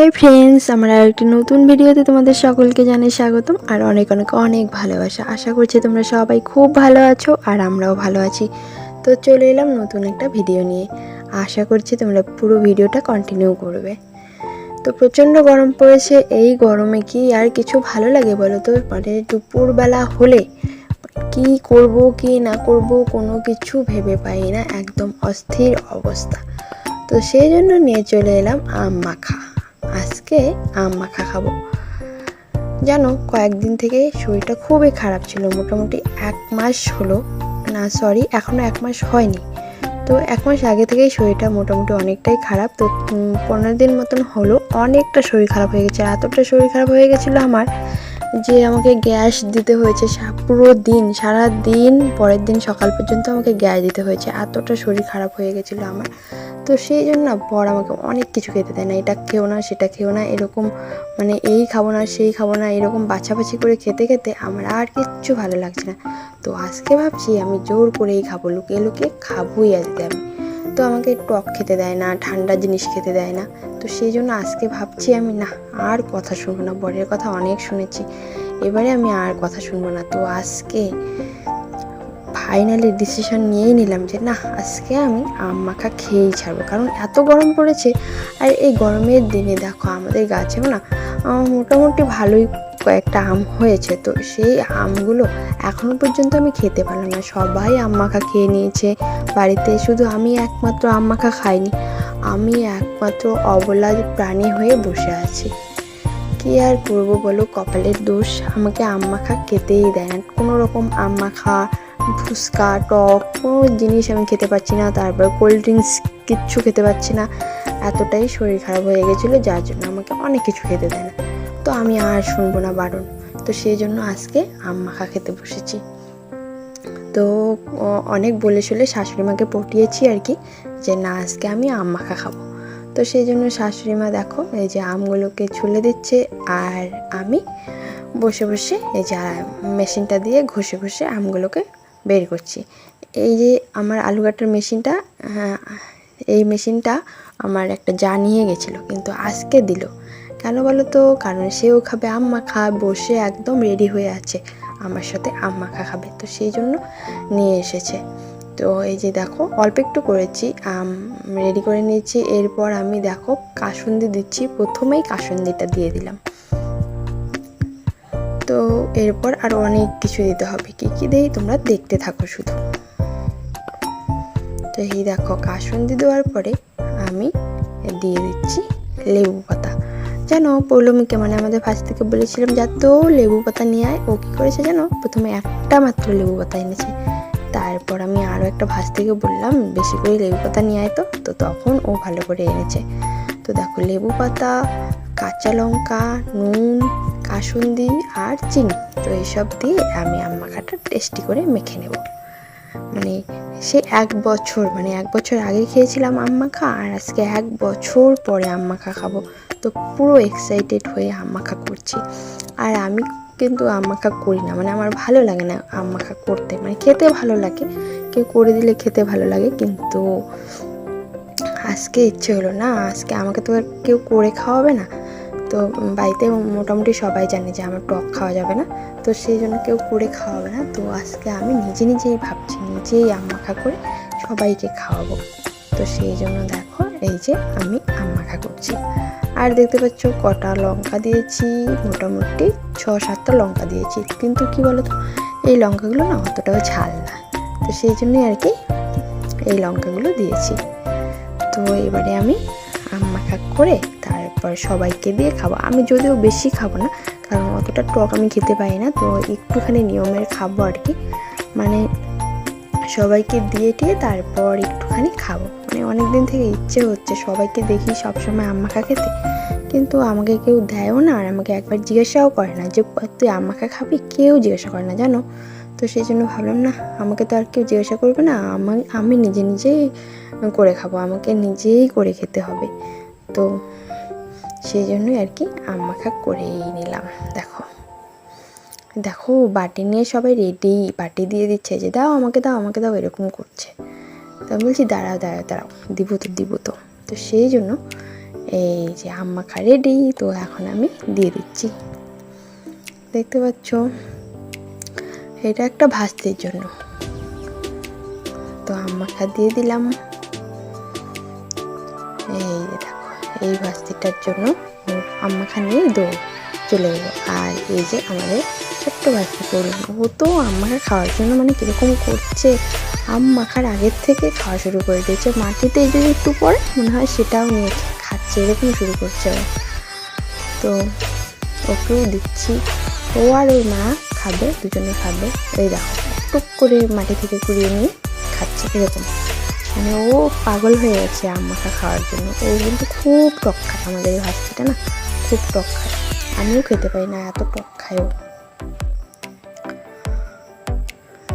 হ্যাঁ ফ্রেন্ডস আমার আর একটি নতুন ভিডিওতে তোমাদের সকলকে জানাই স্বাগতম আর অনেক অনেক অনেক ভালোবাসা। আশা করছি তোমরা সবাই খুব ভালো আছো আর আমরাও ভালো আছি। তো চলে এলাম নতুন একটা ভিডিও নিয়ে। আশা করছি তোমরা পুরো ভিডিওটা কন্টিনিউ করবে। তো প্রচণ্ড গরম পড়েছে, এই গরমে কি আর কিছু ভালো লাগে বলো তো? মানে দুপুরবেলা হলে কি করব, কি না করব কোনো কিছু ভেবে পাই না, একদম অস্থির অবস্থা। তো সেই জন্য নিয়ে চলে এলাম আম মাখা। আজকে আম মাখা খাব। জানো, কয়েকদিন থেকে শরীরটা খুবই খারাপ ছিল, মোটামুটি এক মাস হলো। না সরি এখনও এক মাস হয়নি। তো এক মাস আগে থেকেই শরীরটা মোটামুটি অনেকটাই খারাপ। তো পনেরো দিন মতন হলো, অনেকটা শরীর খারাপ হয়ে গেছে। এতটা শরীর খারাপ হয়ে গেছিল আমার যে আমাকে গ্যাস দিতে হয়েছে পুরো দিন, সারা দিন, পরের দিন সকাল পর্যন্ত আমাকে গ্যাস দিতে হয়েছে। এতটা শরীর খারাপ হয়ে গেছিল আমার। তো সেই জন্য না বর আমাকে অনেক কিছু খেতে দেয় না। এটা খেও না, সেটা খেও না, এরকম মানে এই খাব না, সেই খাব না, এরকম বাছাবাছি করে খেতে খেতে আমার আর কিচ্ছু ভালো লাগছে না। তো আজকে ভাবছি আমি জোর করেই খাব, লুকিয়ে লুকিয়ে খাবোই আজকে আমি। তো আমাকে টক খেতে দেয় না, ঠান্ডা জিনিস খেতে দেয় না। তো সেই জন্য আজকে ভাবছি আমি, না, আর কথা শুনব না। বরের কথা অনেক শুনেছি। এবারে আমি আর কথা শুনব না। তো আজকে ফাইনালি ডিসিশন নিয়েই নিলাম যে, না, আজকে আমি আম মাখা খেয়েই ছাড়বো। কারণ এত গরম পড়েছে, আর এই গরমের দিনে দেখো, আমাদের গাছেও না মোটামুটি ভালোই কয়েকটা আম হয়েছে। তো সেই আমগুলো এখনও পর্যন্ত আমি খেতে পারলাম না। সবাই আম মাখা খেয়ে নিয়েছে। বাড়িতে, শুধু আমি একমাত্র আম মাখা খাইনি, আমি একমাত্র অবলা প্রাণী হয়ে বসে আছি। কি আর করব বলো, কপালের দোষ আমাকে আম মাখা খেতেই দেয় না। কোনো রকম আম মাখা ফুচকা, টক, কোনো জিনিস আমি খেতে পাচ্ছি না, তারপর কোল্ড ড্রিঙ্কস কিচ্ছু খেতে পাচ্ছি না। এতটাই শরীর খারাপ হয়ে গেছিল, যার জন্য আমাকে অনেক কিছু খেতে দেয় না। তো আমি আর শুনব না বারণ। তো সেই জন্য আজকে আম মাখা খেতে বসেছি। তো অনেক বলে শুলে শাশুড়ি মাকে পটিয়েছি আর কি যে না আজকে আমি আম মাখা খাব। তো সেই জন্য শাশুড়ি মা দেখো এই যে আমগুলোকে ছুলে দিচ্ছে আর আমি বসে বসে এই যে মেশিনটা দিয়ে ঘষে ঘষে আমগুলোকে বের করছি। এই যে আমার আলু কাটার মেশিনটা হ্যাঁ, এই মেশিনটা আমার একটা যা নিয়ে গেছিল কিন্তু আজকে দিল। কেন বলো তো? কারণ সেও খাবে আম মাখা বসে একদম রেডি হয়ে আছে। আমার সাথে আম মাখা খাবে। তো সেই জন্য নিয়ে এসেছে। তো এই যে দেখো, অল্প একটু করেছি, আম রেডি করে নিয়েছি। এরপর আমি দেখো, কাসুন্দি দিচ্ছি। প্রথমেই কাসুন্দিটা দিয়ে দিলাম। তো এরপর আরও অনেক কিছু দিতে হবে। কি কি দেই? তোমরা দেখতে থাকো শুধু। তো এই দেখো, কাসুন্দি দেওয়ার পরে আমি দিয়ে দিচ্ছি লেবু পাতা। জানো পৌলমীকে মানে আমাদের ফার্স্ট থেকে বলেছিলাম, যা তো লেবু পাতা নিয়ে আয়, ও কী করেছে জানো প্রথমে একটা মাত্র লেবু পাতা এনেছে। তারপর আমি আরও একটা ভাজ থেকে বললাম, বেশি করে লেবু পাতা নিয়ে আয় তো। তো তখন ও ভালো করে এনেছে। তো দেখো, লেবু পাতা, কাঁচা লঙ্কা, নুন, কাসুন্দি আর চিনি, তো এইসব দিয়ে আমি আম মাখাটা টেস্টি করে মেখে নেব। মানে সে এক বছর মানে এক বছর আগে খেয়েছিলাম আম মাখা, আর আজকে এক বছর পরে আম মাখা খাব। তো পুরো এক্সাইটেড হয়ে আম মাখা করছি। আর আমি কিন্তু আম মাখা করি না মানে আমার ভালো লাগে না আম মাখা করতে। মানে খেতে ভালো লাগে, কেউ করে দিলে খেতে ভালো লাগে, কিন্তু আজকে ইচ্ছে হলো না, আজকে আমাকে তো আর কেউ করে খাওয়াবে না। তো বাড়িতে মোটামুটি সবাই জানে যে আমার টক খাওয়া যাবে না, তো সেই জন্য কেউ করে খাওয়াবে না। তো আজকে আমি নিজে নিজেই ভাবছি, নিজেই আম মাখা করে সবাইকে খাওয়াবো। তো সেই জন্য দেখো, এই যে আমি আম মাখা করছি। আর দেখতে পাচ্ছ কটা লঙ্কা দিয়েছি, মোটামুটি ছ, সাতটা লঙ্কা দিয়েছি। কিন্তু কি বলো তো এই লঙ্কাগুলো না অতটাও ঝাল না। তো সেই জন্যই আর কি এই লঙ্কাগুলো দিয়েছি। তো এবারে আমি আম করে তারপর সবাইকে দিয়ে খাব। আমি যদিও বেশি খাব না, কারণ অতটা টক আমি খেতে পারি না। তো একটুখানি নিয়মের খাব আর কি। মানে সবাইকে দিয়ে টিয়ে তারপর একটুখানি খাব। মানে অনেক দিন থেকে ইচ্ছে হচ্ছে সবাইকে দেখি সবসময় আম মাখা খেতে কিন্তু আমাকে কেউ দেয়ও না আর আমাকে একবার জিজ্ঞাসাও করে না যে তুই আম মাখা খাবি? কেউ জিজ্ঞাসা করে না, জানো? তো সেই জন্য ভাবলাম, না, আমাকে তো আর কেউ জিজ্ঞাসা করবে না। আমার আমি নিজে নিজেই করে খাব, আমাকে নিজেই করে খেতে হবে। তো সেই জন্যই আর কি আম মাখা করেই নিলাম। দেখো দেখো, বাটি নিয়ে সবাই রেডি বাটি দিয়ে দিচ্ছে যে, দাও আমাকে দাও আমাকে, দাও, এরকম করছে। তো আমি বলছি, দাঁড়াও দাঁড়াও দাঁড়াও, দিব তো দিব তো। তো সেই জন্য এই যে আম মাখা রেডি তো এখন আমি দিয়ে দিচ্ছি। দেখতে পাচ্ছ, এটা একটা ভাস্তির জন্য। তো আম মাখা দিয়ে দিলাম। এই দেখো, এই ভাস্তিটার জন্য ও আম মাখা নিয়ে দৌড় চলে গেলো আর এই যে আমাদের ছোট্ট ভাস্তি করল, ও তো আম্মাকে খাওয়ার জন্য মানে কীরকম করছে আম মাখার আগের থেকে খাওয়া শুরু করে দিয়েছে। মাটিতে যদি একটু পড়ে মনে হয় সেটাও নিয়ে খাচ্ছে এরকম শুরু করছে তো ওকেও দিচ্ছি। ও আর ওর মা খাবে, দুজনে খাবে। এই দেখো, টুক করে মাটি থেকে কুড়িয়ে নিয়ে খাচ্ছে, এরকম। মানে ও পাগল হয়ে গেছে আম মাখা খাওয়ার জন্য। ও কিন্তু খুব টক খায় আমাদের এই ভাস্তিটা না, খুব টক খায় আমিও খেতে পারি না, এত টক খায় ও।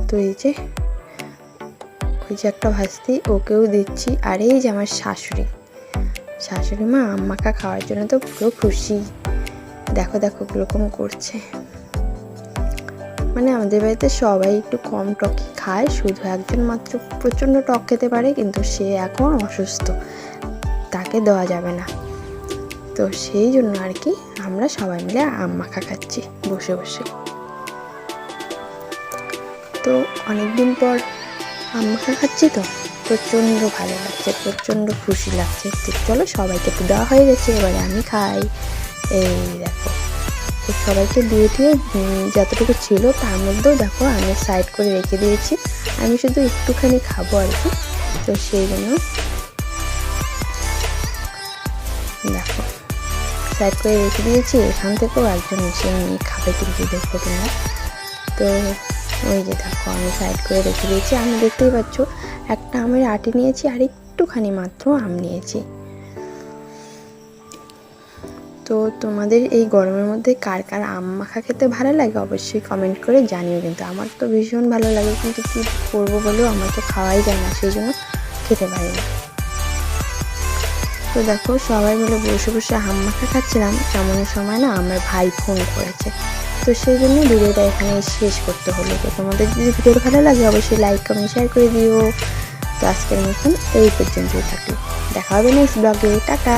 তো এই যে যে একটা ভাস্তি ওকেও দিচ্ছি, আর এই যে আমার শাশুড়ি। শাশুড়ি মা আম মাখা খাওয়ার জন্য তো পুরো খুশি। দেখো দেখো কীরকম করছে। মানে আমাদের বাড়িতে সবাই একটু কম টকই খায়, শুধু একজন মাত্র প্রচণ্ড টক খেতে পারে, কিন্তু সে এখন অসুস্থ। তাকে দেওয়া যাবে না। তো সেই জন্য আর কি আমরা সবাই মিলে আম মাখা খাচ্ছি, বসে বসে। তো অনেকদিন পর আম মাখা খাচ্ছি তো প্রচণ্ড ভালো লাগছে, প্রচণ্ড খুশি লাগছে। তো চলো সবাইকে তো দেওয়া হয়ে গেছে, এবারে আমি খাই। এই দেখো, তো সবাইকে দিয়ে দিয়ে যতটুকু ছিল তার মধ্যেও দেখো আমি সাইড করে রেখে দিয়েছি। আমি শুধু একটুখানি খাব আর কি। তো সেই জন্য দেখো, সাইড করে রেখে দিয়েছি, এখান থেকেও একজন এসে নিয়ে খাবে কিন্তু দেখো তোমরা। তো ওই যে দেখো, আমি সাইড করে রেখে দিয়েছি। আমি দেখতেই পাচ্ছ, একটা আমের আটি নিয়েছি আর একটুখানি মাত্র আম নিয়েছি। তো তোমাদের এই গরমের মধ্যে কার কার আম মাখা খেতে ভালো লাগে অবশ্যই কমেন্ট করে জানিও কিন্তু। আমার তো ভীষণ ভালো লাগে কিন্তু কী করব বলেও আমার তো খাওয়াই যায় না, সেই জন্য খেতে পারি না। তো দেখো, সবাই মিলে বসে বসে আম মাখা খাচ্ছিলাম। এমন সময় না, আমার ভাই ফোন করেছে। তো সেই জন্য ভিডিওটা এখানে শেষ করতে হলো। তো তোমাদের যদি ভিডিও ভালো লাগে, অবশ্যই লাইক কমেন্ট শেয়ার করে দিও। তো আজকের মতন এই পর্যন্তই থাকি দেখা হবে নেক্সট ব্লগে টাটা!